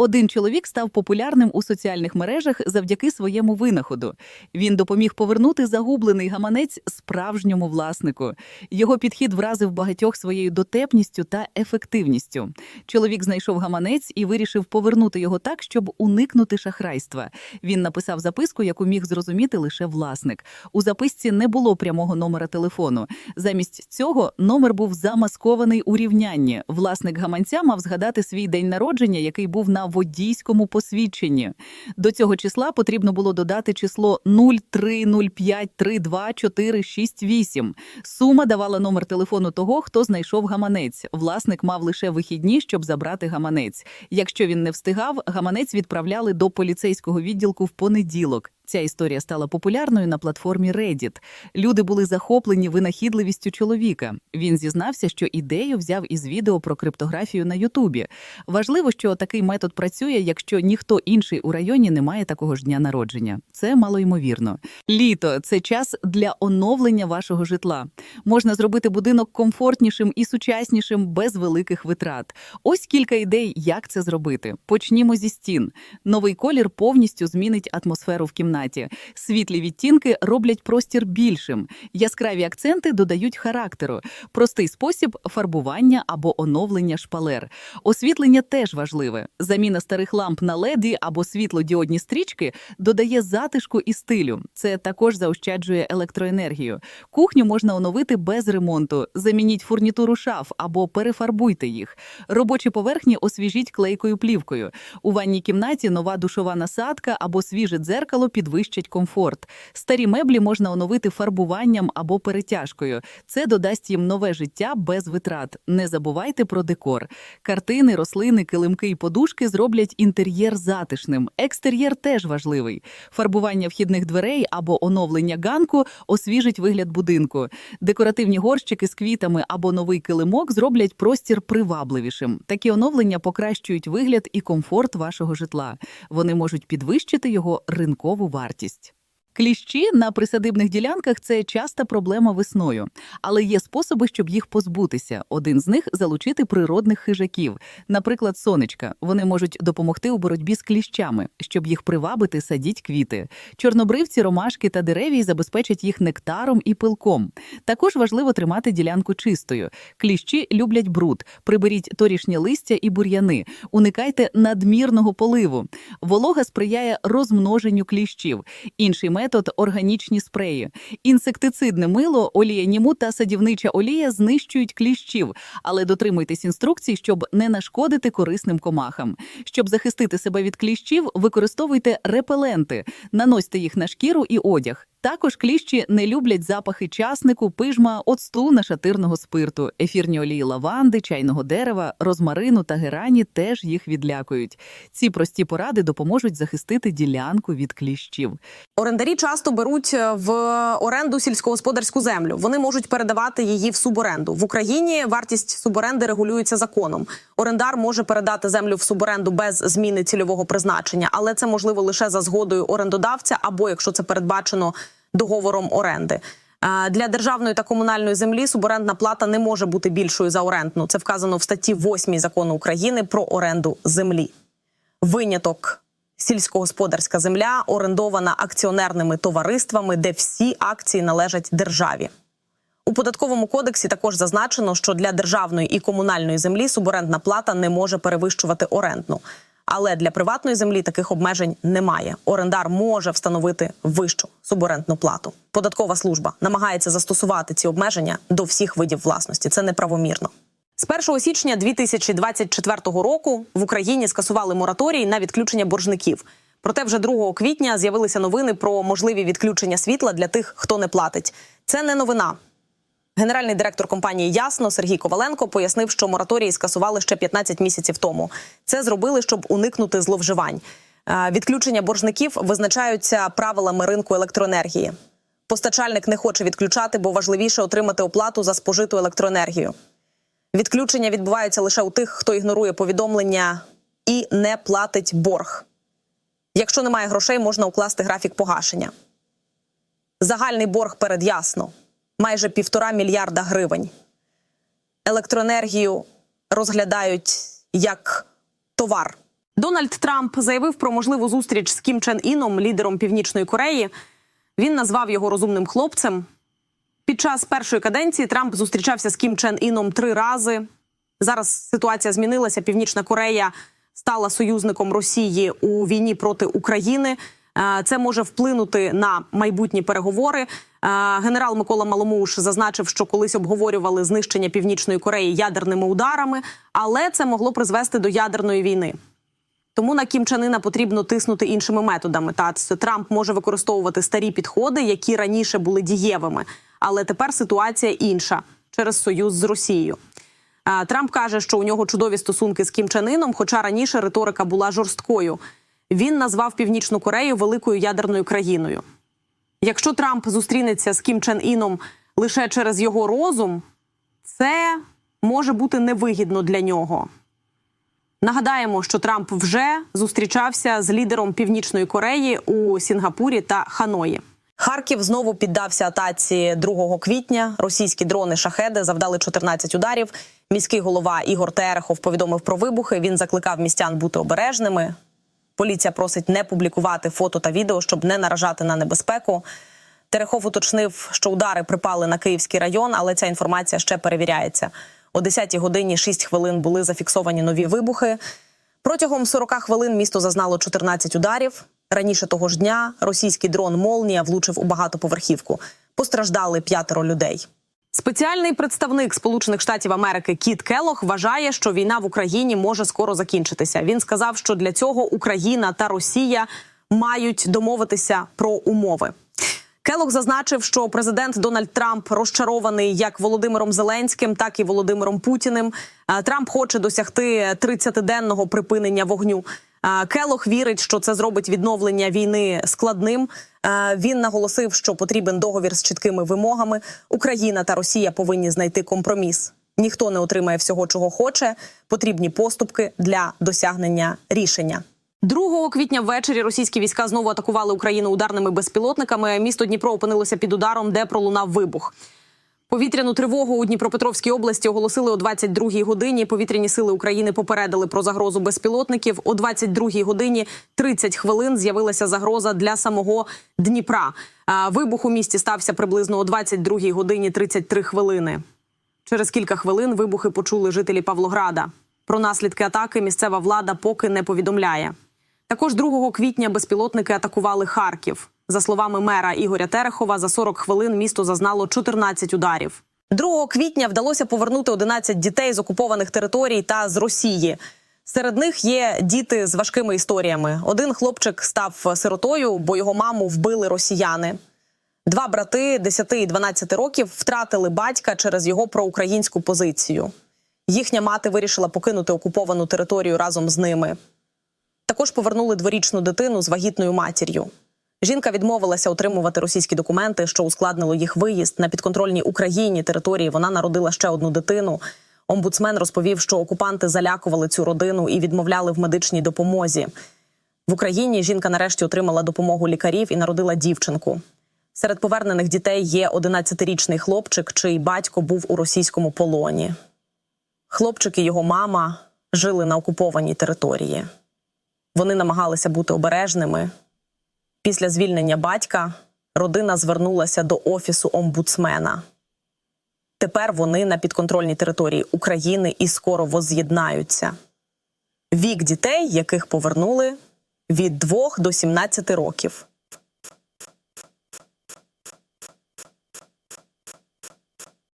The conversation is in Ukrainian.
Один чоловік став популярним у соціальних мережах завдяки своєму винаходу. Він допоміг повернути загублений гаманець справжньому власнику. Його підхід вразив багатьох своєю дотепністю та ефективністю. Чоловік знайшов гаманець і вирішив повернути його так, щоб уникнути шахрайства. Він написав записку, яку міг зрозуміти лише власник. У записці не було прямого номера телефону. Замість цього номер був замаскований у рівнянні. Власник гаманця мав згадати свій день народження, який був на водійському посвідченні. До цього числа потрібно було додати число 030532468. Сума давала номер телефону того, хто знайшов гаманець. Власник мав лише вихідні, щоб забрати гаманець. Якщо він не встигав, гаманець відправляли до поліцейського відділку в понеділок. Ця історія стала популярною на платформі Reddit. Люди були захоплені винахідливістю чоловіка. Він зізнався, що ідею взяв із відео про криптографію на Ютубі. Важливо, що такий метод працює, якщо ніхто інший у районі не має такого ж дня народження. Це малоймовірно. Літо це час для оновлення вашого житла. Можна зробити будинок комфортнішим і сучаснішим без великих витрат. Ось кілька ідей, як це зробити. Почнімо зі стін. Новий колір повністю змінить атмосферу в кімнаті. Світлі відтінки роблять простір більшим. Яскраві акценти додають характеру. Простий спосіб фарбування або оновлення шпалер. Освітлення теж важливе. Заміна старих ламп на леди або світлодіодні стрічки додає затишку і стилю. Це також заощаджує електроенергію. Кухню можна оновити без ремонту. Замініть фурнітуру шаф або перефарбуйте їх. Робочі поверхні освіжіть клейкою плівкою. У ванній кімнаті нова душова насадка або свіже дзеркало підвищать комфорт. Старі меблі можна оновити фарбуванням або перетяжкою. Це додасть їм нове життя без витрат. Не забувайте про декор. Картини, рослини, килимки і подушки зроблять інтер'єр затишним. Екстер'єр теж важливий. Фарбування вхідних дверей або оновлення ганку освіжить вигляд будинку. Декоративні горщики з квітами або новий килимок зроблять простір привабливішим. Такі оновлення покращують вигляд і комфорт вашого житла. Вони можуть підвищити його ринкову вартість. Кліщі на присадибних ділянках це часта проблема весною, але є способи, щоб їх позбутися. Один з них залучити природних хижаків, наприклад, сонечка. Вони можуть допомогти у боротьбі з кліщами, щоб їх привабити, садіть квіти. Чорнобривці, ромашки та деревій забезпечать їх нектаром і пилком. Також важливо тримати ділянку чистою. Кліщі люблять бруд. Приберіть торішнє листя і бур'яни. Уникайте надмірного поливу. Волога сприяє розмноженню кліщів. Інший метод органічні спреї. Інсектицидне мило, олія німу та садівнича олія знищують кліщів, але дотримуйтесь інструкцій, щоб не нашкодити корисним комахам. Щоб захистити себе від кліщів, використовуйте репеленти, наносьте їх на шкіру і одяг. Також кліщі не люблять запахи часнику, пижма, оцту, нашатирного спирту, ефірні олії лаванди, чайного дерева, розмарину та герані теж їх відлякують. Ці прості поради допоможуть захистити ділянку від кліщів. Орендарі часто беруть е, в оренду сільськогосподарську землю. Вони можуть передавати її в суборенду. В Україні вартість суборенди регулюється законом. Орендар може передати землю в суборенду без зміни цільового призначення, але це можливо лише за згодою орендодавця або якщо це передбачено договором оренди. Для державної та комунальної землі суборендна плата не може бути більшою за орендну. Це вказано в статті 8 закону України про оренду землі. Виняток сільськогосподарська земля орендована акціонерними товариствами, де всі акції належать державі. У податковому кодексі також зазначено, що для державної і комунальної землі суборендна плата не може перевищувати орендну. Але для приватної землі таких обмежень немає. Орендар може встановити вищу суборендну плату. Податкова служба намагається застосувати ці обмеження до всіх видів власності. Це неправомірно. З 1 січня 2024 року в Україні скасували мораторій на відключення боржників. Проте вже 2 квітня з'явилися новини про можливі відключення світла для тих, хто не платить. Це не новина. Генеральний директор компанії Ясно Сергій Коваленко пояснив, що мораторії скасували ще 15 місяців тому. Це зробили, щоб уникнути зловживань. Е, Відключення боржників визначаються правилами ринку електроенергії. Постачальник не хоче відключати, бо важливіше отримати оплату за спожиту електроенергію. Відключення відбуваються лише у тих, хто ігнорує повідомлення і не платить борг. Якщо немає грошей, можна укласти графік погашення. Загальний борг перед ясно майже півтора мільярда гривень. Електроенергію розглядають як товар, Дональд Трамп заявив про можливу зустріч з Кім Чен Іном, лідером Північної Кореї. Він назвав його розумним хлопцем. Під час першої каденції Трамп зустрічався з Кім Чен Іном три рази. Зараз ситуація змінилася. Північна Корея стала союзником Росії у війні проти України. Е, Це може вплинути на майбутні переговори. Е, Генерал Микола Маломуш зазначив, що колись обговорювали знищення Північної Кореї ядерними ударами, але це могло призвести до ядерної війни. Тому на Кім Чен Іна потрібно тиснути іншими методами. Та Трамп може використовувати старі підходи, які раніше були дієвими, але тепер ситуація інша через союз з Росією. Трамп каже, що у нього чудові стосунки з Кім Чен Іном, хоча раніше риторика була жорсткою. Він назвав Північну Корею великою ядерною країною. Якщо Трамп зустрінеться з Кім Чен Іном лише через його розум, це може бути невигідно для нього. Нагадаємо, що Трамп вже зустрічався з лідером Північної Кореї у Сінгапурі та Ханої. Харків знову піддався атаці 2 квітня. Російські дрони шахеди завдали 14 ударів. Міський голова Ігор Терехов повідомив про вибухи. Він закликав містян бути обережними. Поліція просить не публікувати фото та відео, щоб не наражати на небезпеку. Терехов уточнив, що удари припали на Київський район, але ця інформація ще перевіряється. О 10-й годині 6 хвилин були зафіксовані нові вибухи. Протягом 40 хвилин місто зазнало 14 ударів. Раніше того ж дня російський дрон Молнія влучив у багатоповерхівку. Постраждали п'ятеро людей. Спеціальний представник Сполучених Штатів Америки Кіт Келох вважає, що війна в Україні може скоро закінчитися. Він сказав, що для цього Україна та Росія мають домовитися про умови. Келох зазначив, що президент Дональд Трамп розчарований як Володимиром Зеленським, так і Володимиром Путіним. Е, Трамп хоче досягти 30-денного припинення вогню. Келох вірить, що це зробить відновлення війни складним. Він наголосив, що потрібен договір з чіткими вимогами. Україна та Росія повинні знайти компроміс. Ніхто не отримає всього, чого хоче. Потрібні поступки для досягнення рішення. 2 квітня ввечері російські війська знову атакували Україну ударними безпілотниками. Місто Дніпро опинилося під ударом, де пролунав вибух. Повітряну тривогу у Дніпропетровській області оголосили о 22-й годині. Повітряні сили України попередили про загрозу безпілотників. О 22-й годині 30 хвилин з'явилася загроза для самого Дніпра. Вибух у місті стався приблизно о 22-й годині 33 хвилини. Через кілька хвилин вибухи почули жителі Павлограда. Про наслідки атаки місцева влада поки не повідомляє. Також 2 квітня безпілотники атакували Харків. За словами мера Ігоря Терехова, за 40 хвилин місто зазнало 14 ударів. 2 квітня вдалося повернути 11 дітей з окупованих територій та з Росії. Серед них є діти з важкими історіями. Один хлопчик став сиротою, бо його маму вбили росіяни. Два брати 10 і 12 років втратили батька через його проукраїнську позицію. Їхня мати вирішила покинути окуповану територію разом з ними. Також повернули дворічну дитину з вагітною матір'ю. Жінка відмовилася отримувати російські документи, що ускладнило їх виїзд на підконтрольній Україні території. Вона народила ще одну дитину. Омбудсмен розповів, що окупанти залякували цю родину і відмовляли в медичній допомозі. В Україні жінка нарешті отримала допомогу лікарів і народила дівчинку. Серед повернених дітей є 11-річний хлопчик, чий батько був у російському полоні. Хлопчик і його мама жили на окупованій території. Вони намагалися бути обережними. Після звільнення батька родина звернулася до офісу омбудсмена. Тепер вони на підконтрольній території України і скоро воз'єднаються. Вік дітей, яких повернули від 2 до 17 років.